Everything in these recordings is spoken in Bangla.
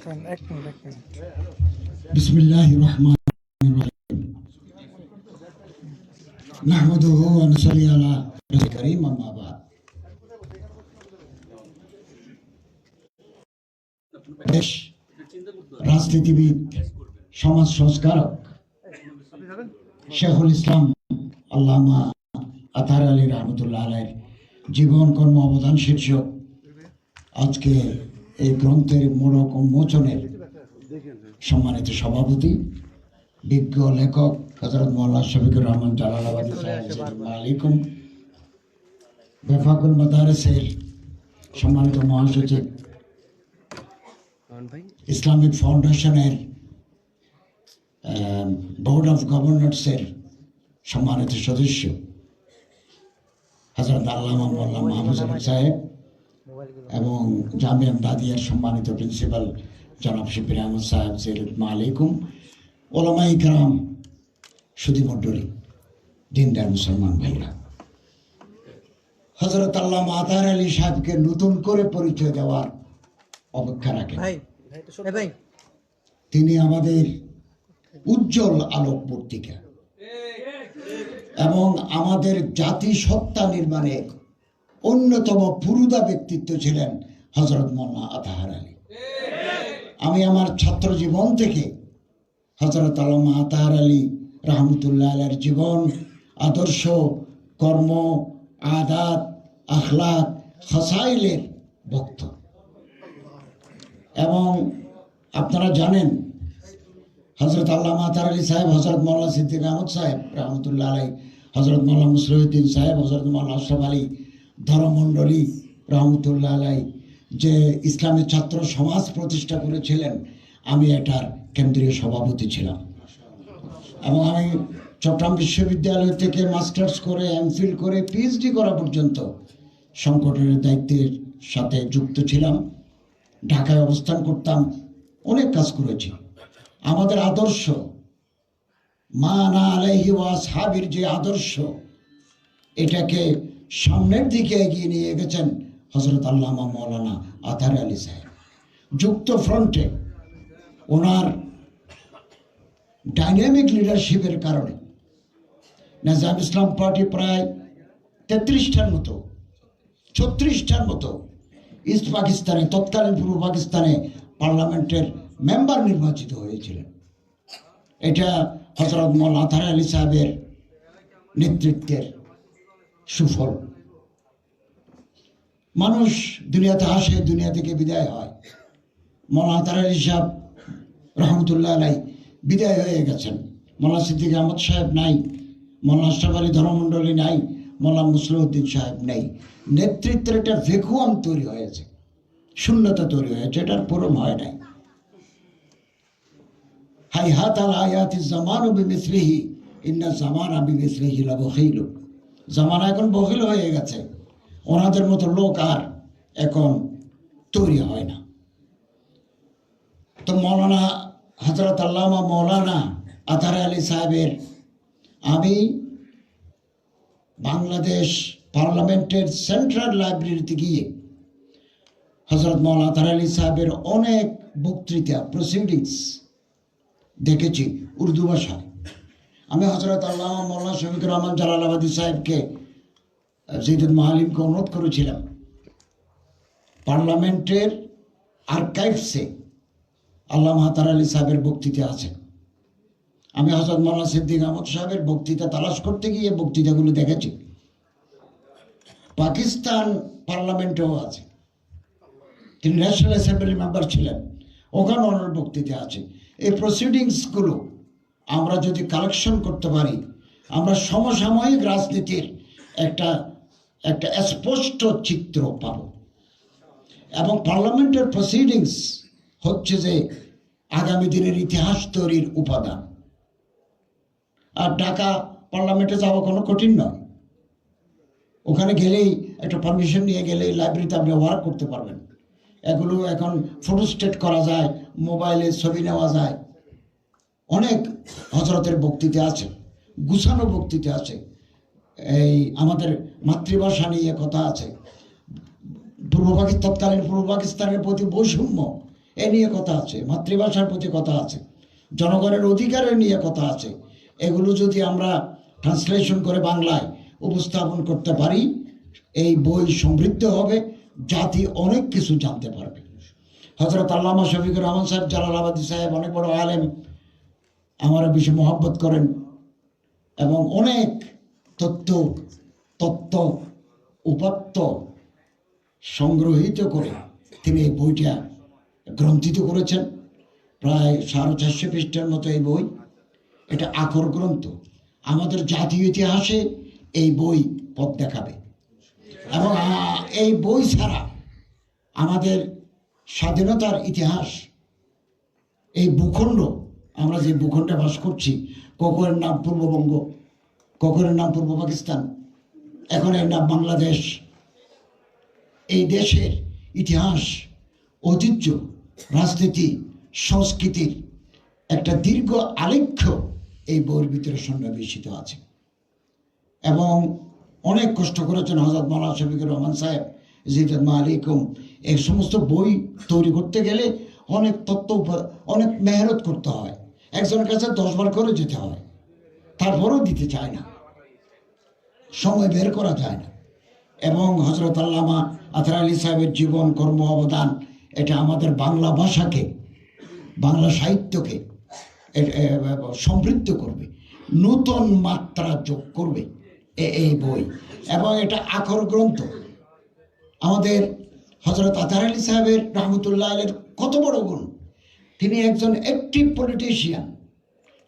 খান এক মিনিট এক মিনিট بسم الله الرحمن الرحيم نحمده ونصلي على رسول الكريم أما بعد দেশ রাজনীতিবিদ সমাজ সংস্কারক শেখুল ইসলাম আল্লামা আতার আলী রহমতুল্লাহ আলের জীবন কর্ম অবদান শীর্ষক আজকে এই গ্রন্থের মোড়ক উন্মোচনের সম্মানিত সভাপতি, বিজ্ঞ লেখক হজরত মোল্লা শফিকুর রহমান জালালাবাদী আলাইকুম। বেফাকুল মাদারেসের সম্মানিত মহাসচিব, ইসলামিক ফাউন্ডেশনের বোর্ড অফ গভর্নর্সের সম্মানিত সদস্য হজরত আল্লামা মোল্লা আলম সাহেব এবং জামিয়া দাদিয়ার সম্মানিত প্রিন্সিপাল জনাব শিবির আহমদ সাহেব সিরুদ্মা আলাইকুম ওলামাই কারাম সুদী মন্ডলী দিনদার মুসলমান ভাইরা। হজরত আল্লাহ আতার আলী সাহেবকে নতুন করে পরিচয় দেওয়ার অপেক্ষা রাখেন। ভাই এ ভাই। তিনি আমাদের উজ্জ্বল আলোক পত্রিকা এবং আমাদের জাতি সত্তা নির্মাণে অন্যতম পুরুদা ব্যক্তিত্ব ছিলেন হজরত মোল্লা আতাহার আলী। আমি আমার ছাত্র জীবন থেকে হজরত আলমা আতাহার আলী রহমতুল্লাহ আলার জীবন, আদর্শ, কর্ম, আদাত, আখলাক, খসাইলের ভক্ত। এবং আপনারা জানেন হজরত আল্লাহ মাতার আলী সাহেব হজরত মোল্লা সিদ্দিক আহমদ সাহেব রহমতুল্লাহ আলাই হজরত মোল্লা মুসলিউদ্দিন সাহেব হজরত মোল্লা আশরাফ আলী ধরমণ্ডলী রহমতুল্লাহ আলাই যে ইসলামের ছাত্র সমাজ প্রতিষ্ঠা করেছিলেন, আমি এটার কেন্দ্রীয় সভাপতি ছিলাম। এবং আমি চট্টগ্রাম বিশ্ববিদ্যালয় থেকে মাস্টার্স করে, এমফিল করে, পিএইচডি করা পর্যন্ত সংগঠনের দায়িত্বের সাথে যুক্ত ছিলাম। ঢাকায় অবস্থান করতাম, অনেক কাজ করেছি। আমাদের আদর্শ, মা না আলাইহি ওয়াস হাবির যে আদর্শ, এটাকে সামনের দিকে এগিয়ে নিয়ে গেছেন হজরত আল্লামা মৌলানা আতার আলী সাহেব। যুক্ত ফ্রন্টে ওনার ডাইনামিক লিডারশিপের কারণে নাজাম ইসলাম পার্টি প্রায় তেত্রিশটার মতো, ছত্রিশটার মতো ইস্ট পাকিস্তানে, তৎকালীন পূর্ব পাকিস্তানে পার্লামেন্টের মেম্বার নির্বাচিত হয়েছিলেন। এটা হজরত মোল আথার আলী সাহেবের নেতৃত্বের সুফল। মানুষ দুনিয়াতে আসে, দুনিয়া থেকে বিদায় হয়। মোলা আতার আলী সাহেব রহমতুল্লাহ আলাই বিদায় হয়ে গেছেন। মোল্লা সিদ্দিক আহমদ সাহেব নাই মোল্লা আশরাফ আলী ধর্মমণ্ডলী নাই মোল্লা মুসলিউদ্দিন সাহেব নেই। নেতৃত্বের একটা ভেকুয়াম তৈরি হয়েছে, শূন্যতা তৈরি হয়েছে, এটার পূরণ হয় নাই। হাই হাত আল আয়াতি জামান বিমিসলিহি, ইন্না জামান জামানা বিমিসলিহি লাবখিল জামানা এখন বহিল হয়ে গেছে। ওনাদের মতো লোক আর এখন তৈরি হয় না। তো মৌলানা হজরত আল্লামা মৌলানা আতার আলী সাহেবের, আমি বাংলাদেশ পার্লামেন্টের সেন্ট্রাল লাইব্রেরিতে গিয়ে হজরত মৌলানা আতার আলী সাহেবের অনেক বক্তৃতা প্রসিডিংস দেখেছি উর্দু ভাষায়। আমি হজরত আল্লাহ মোল্লা শফিকুর রহমান জালালাবাদী সাহেবকে জিদুল মাহালিমকে অনুরোধ করেছিলাম। পার্লামেন্টের আর্কাইভসে আল্লাহ মাহাতার আলী সাহেবের বক্তৃতা আছে আমি হজরত মৌলানা সিদ্দিক আহমদ সাহেবের বক্তৃতা তালাশ করতে গিয়ে বক্তৃতাগুলো দেখেছি। পাকিস্তান পার্লামেন্টেও আছে। তিনি ন্যাশনাল অ্যাসেম্বলি মেম্বার ছিলেন। ওখানে ওনার বক্তৃতা আছে। এই প্রসিডিংসগুলো আমরা যদি কালেকশন করতে পারি, আমরা সমসাময়িক রাজনীতির একটা একটা স্পষ্ট চিত্র পাব। এবং পার্লামেন্টের প্রসিডিংস হচ্ছে যে আগামী দিনের ইতিহাস তৈরির উপাদান। আর ঢাকা পার্লামেন্টে যাওয়া কোনো কঠিন নয়। ওখানে গেলেই একটা পারমিশন নিয়ে গেলেই লাইব্রেরিতে আপনি ওয়ার্ক করতে পারবেন। এগুলো এখন ফটোস্টেট করা যায় মোবাইলে ছবি নেওয়া যায়। অনেক হজরতের বক্তৃতা আছে, গুছানো বক্তৃতা আছে, এই আমাদের মাতৃভাষা নিয়ে কথা আছে। পূর্ব পাকিস্তান তৎকালীন পূর্ব পাকিস্তানের প্রতি বৈষম্য এ নিয়ে কথা আছে, মাতৃভাষার প্রতি কথা আছে, জনগণের অধিকারের নিয়ে কথা আছে। এগুলো যদি আমরা ট্রান্সলেশন করে বাংলায় উপস্থাপন করতে পারি, এই বই সমৃদ্ধ হবে, জাতি অনেক কিছু জানতে পারবে। হজরত আল্লামা শফিকুর রহমান সাহেব, জালালাবাদী সাহেব, অনেক বড় আলেম আমার বেশি মহব্বত করেন এবং অনেক তত্ত্ব তত্ত্ব উপাত্ত সংগ্রহিত করে তিনি এই বইটা গ্রন্থিত করেছেন। প্রায় সাড়ে চারশো পৃষ্ঠার মতো এই বই। এটা আখর গ্রন্থ। আমাদের জাতীয় ইতিহাসে এই বই পথ দেখাবে। এবং এই বই ছাড়া আমাদের স্বাধীনতার ইতিহাস, এই ভূখণ্ড আমরা যে ভূখণ্ডে বাস করছি, কখনের নাম পূর্ববঙ্গ, কখনের নাম পূর্ব পাকিস্তান, এখন এর নাম বাংলাদেশ। এই দেশের ইতিহাস, ঐতিহ্য, রাজনীতি, সংস্কৃতির একটা দীর্ঘ আলেখ্য এই বইয়ের ভিতরে সন্নিবেশিত আছে। এবং অনেক কষ্ট করেছেন হজরত মৌলানা শফিকুর রহমান সাহেব জিদাত মালিকুম এই সমস্ত বই তৈরি করতে গেলে অনেক তত্ত্ব অনেক মেহনত করতে হয়। একজনের কাছে দশবার করে যেতে হয়, তারপরেও দিতে চায় না। সময় বের করা যায় না। এবং হজরত আল্লামা আতর আলী সাহেবের জীবন, কর্ম, অবদান, এটা আমাদের বাংলা ভাষাকে, বাংলা সাহিত্যকে সমৃদ্ধ করবে, নূতন মাত্রা যোগ করবে এই বই। এবং এটা আখর গ্রন্থ। আমাদের হজরত আতার আলী সাহেবের রহমতুল্লাহ আলের কত বড় গুণ? তিনি একজন অ্যাক্টিভ পলিটিশিয়ান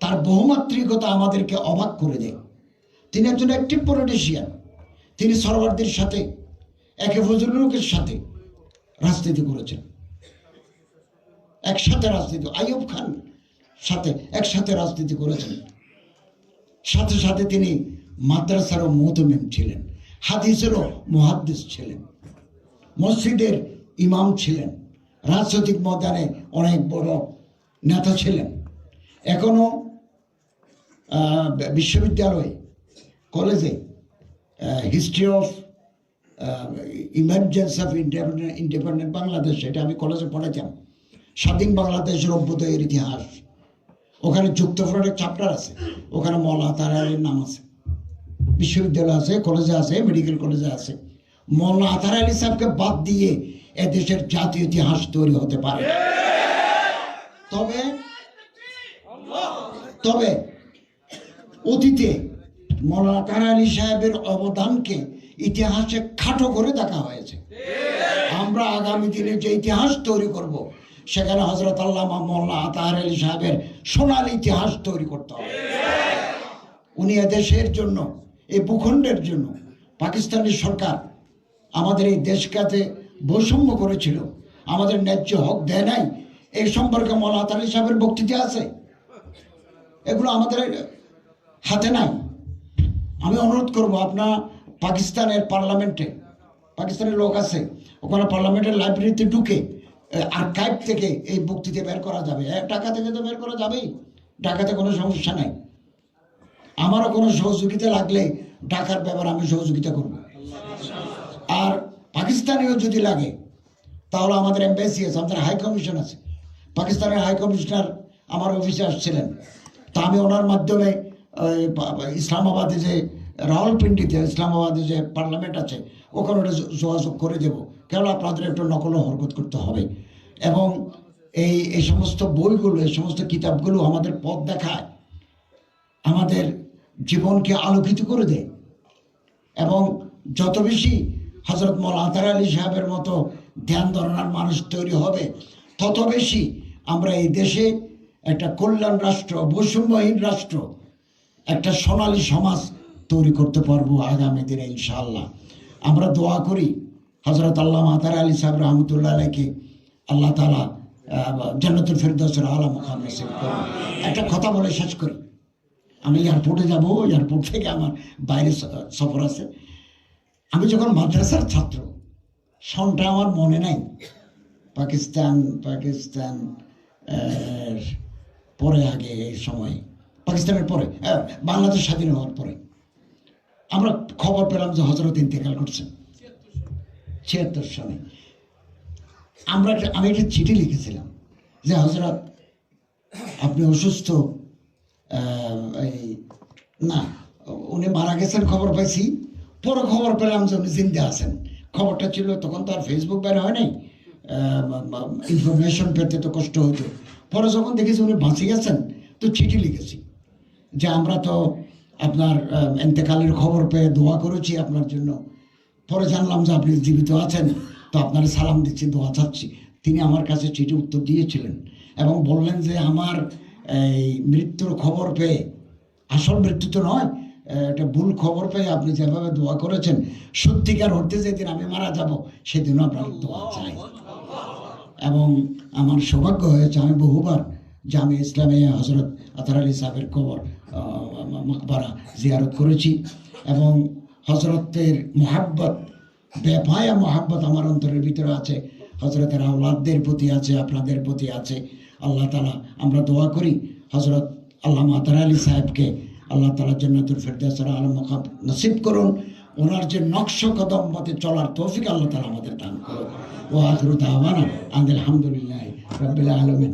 তার বহুমাত্রিকতা আমাদেরকে অবাক করে দেয়। তিনি একজন অ্যাক্টিভ পলিটিশিয়ান তিনি সরওয়ারদের সাথে, একে ফজলুকের সাথে রাজনীতি করেছেন। একসাথে রাজনীতি, আইয়ুব খান সাথে একসাথে রাজনীতি করেছেন। সাথে সাথে তিনি মাদ্রাসারও মোহতমিম ছিলেন, হাদিসেরও মুহাদ্দিস ছিলেন, মসজিদের ইমাম ছিলেন। রাজনৈতিক ময়দানে অনেক বড় নেতা ছিলেন। এখনও আহ, বিশ্ববিদ্যালয়ে কলেজে history of emergence of independent independent Bangladesh এটা আমি কলেজে পড়েছিলাম। স্বাধীন বাংলাদেশের অভ্যুদয়ের ইতিহাস। ওখানে যুক্তফ্রন্টের চ্যাপ্টার আছে ওখানে মলা তারারের নাম আছে। বিশ্ববিদ্যালয় আছে কলেজে আছে মেডিকেল কলেজে আছে। মৌলানা আতার আলী সাহেবকে বাদ দিয়ে এদেশের জাতীয় ইতিহাস তৈরি হতে পারে। তবে তবে অতীতে মৌলানা আতার আলী সাহেবের অবদানকে ইতিহাসে খাটো করে দেখা হয়েছে। আমরা আগামী দিনে যে ইতিহাস তৈরি করব, সেখানে হজরত আল্লামা মোল্লা আতাহার আলী সাহেবের সোনালী ইতিহাস তৈরি করতে হবে। উনি এদেশের জন্য, এই ভূখণ্ডের জন্য পাকিস্তানি সরকার আমাদের এই দেশকাতে বৈষম্য করেছিল। আমাদের ন্যায্য হক দেয় নাই। এই সম্পর্কে আতার আলী সাহেবের বক্তৃতা আছে। এগুলো আমাদের হাতে নাই। আমি অনুরোধ করব আপনার পাকিস্তানের পার্লামেন্টে, পাকিস্তানের লোক আছে, ওখানে পার্লামেন্টের লাইব্রেরিতে ঢুকে আর আর্কাইভ থেকে এই বক্তৃতা বের করা যাবে। ঢাকা থেকে তো বের করা যাবেই। ঢাকাতে কোনো সমস্যা নাই। আমারও কোনো সহযোগিতা লাগলে ঢাকার ব্যাপার আমি সহযোগিতা করব। আর পাকিস্তানেও যদি লাগে, তাহলে আমাদের এম্বাসি আছে, আমাদের হাই কমিশন আছে। পাকিস্তানের হাই কমিশনার আমার অফিসে আসছিলেন। তা আমি ওনার মাধ্যমে ইসলামাবাদে যে রাওয়ালপিন্ডিতে, ইসলামাবাদে যে পার্লামেন্ট আছে, ওখানে ওটা যোগাযোগ করে দেব। কেন আপনাদের একটু নকল হরকত করতে হবে। এবং এই এই সমস্ত বইগুলো, এই সমস্ত কিতাবগুলো আমাদের পথ দেখায়, আমাদের জীবনকে আলোকিত করে দেয়। এবং যত বেশি হজরত মৌল আতার আলী সাহেবের মতো ধ্যান ধারণার মানুষ তৈরি হবে। তত বেশি আমরা এই দেশে একটা কল্যাণ রাষ্ট্র, বৈষম্যহীন রাষ্ট্র, একটা সোনালী সমাজ তৈরি করতে পারব আগামী দিনে ইনশাআল্লাহ। আমরা দোয়া করি হজরত আল্লাহ মাতার আলী সাহেব রহমতুল্লাহ আলাইকে আল্লাহ তালা জান্নাতুল ফেরদৌসের আলা নসিব একটা কথা বলে শেষ করি। আমি এয়ারপোর্টে যাব, এয়ারপোর্ট থেকে আমার বাইরে সফর আছে। আমি যখন মাদ্রাসার ছাত্র সনটা আমার মনে নাই। পাকিস্তান পাকিস্তান পরে আগে এই সময়, পাকিস্তানের পরে বাংলাদেশ স্বাধীন হওয়ার পরে। আমরা খবর পেলাম যে হজরত ইন্তেকাল করছেন ছিয়াত্তর সনে আমরা একটা- আমি একটা চিঠি লিখেছিলাম যে হজরত আপনি অসুস্থ এই, না, উনি মারা গেছেন খবর পাইছি। পরে খবর পেলাম যে উনি জিন্দা আছেন। খবরটা ছিল তখন তো আর ফেসবুক বের হয় নাই। ইনফরমেশন পেতে তো কষ্ট হতো। পরে যখন দেখেছি উনি বাঁচে গেছেন, তো চিঠি লিখেছি যে আমরা তো আপনার এন্তেকালের খবর পেয়ে দোয়া করেছি আপনার জন্য। পরে জানলাম যে আপনি জীবিত আছেন, তো আপনার সালাম দিচ্ছি, দোয়া চাচ্ছি। তিনি আমার কাছে চিঠি উত্তর দিয়েছিলেন এবং বললেন যে আমার এই মৃত্যুর খবর পেয়ে, আসল মৃত্যু তো নয় এটা ভুল খবর পেয়ে আপনি যেভাবে দোয়া করেছেন, সত্যিকার হতে যেদিন আমি মারা যাব, সেদিনও আপনার দোয়া চাই। এবং আমার সৌভাগ্য হয়েছে, আমি বহুবার জামে ইসলামে হজরত আতার আলী সাহেবের কবর মকবারা জিয়ারত করেছি। এবং হজরতের মোহাব্বত বেপায়া মোহাব্বত আমার অন্তরের ভিতরে আছে। হজরতের আওলাদদের প্রতি আছে, আপনাদের প্রতি আছে। আল্লাহ তালা আমরা দোয়া করি হজরত আল্লাহ আতার আলী সাহেবকে আল্লাহ তালা জন্নাতুল ফেরদাসরা আলম মকাব নসিব করুন। ওনার যে নকশ কদম মতে চলার তৌফিক আল্লাহ তালা আমাদের দান করুন ও আখরু দাওয়ানা আলহামদুলিল্লাহ রবিল্লা আলমিন।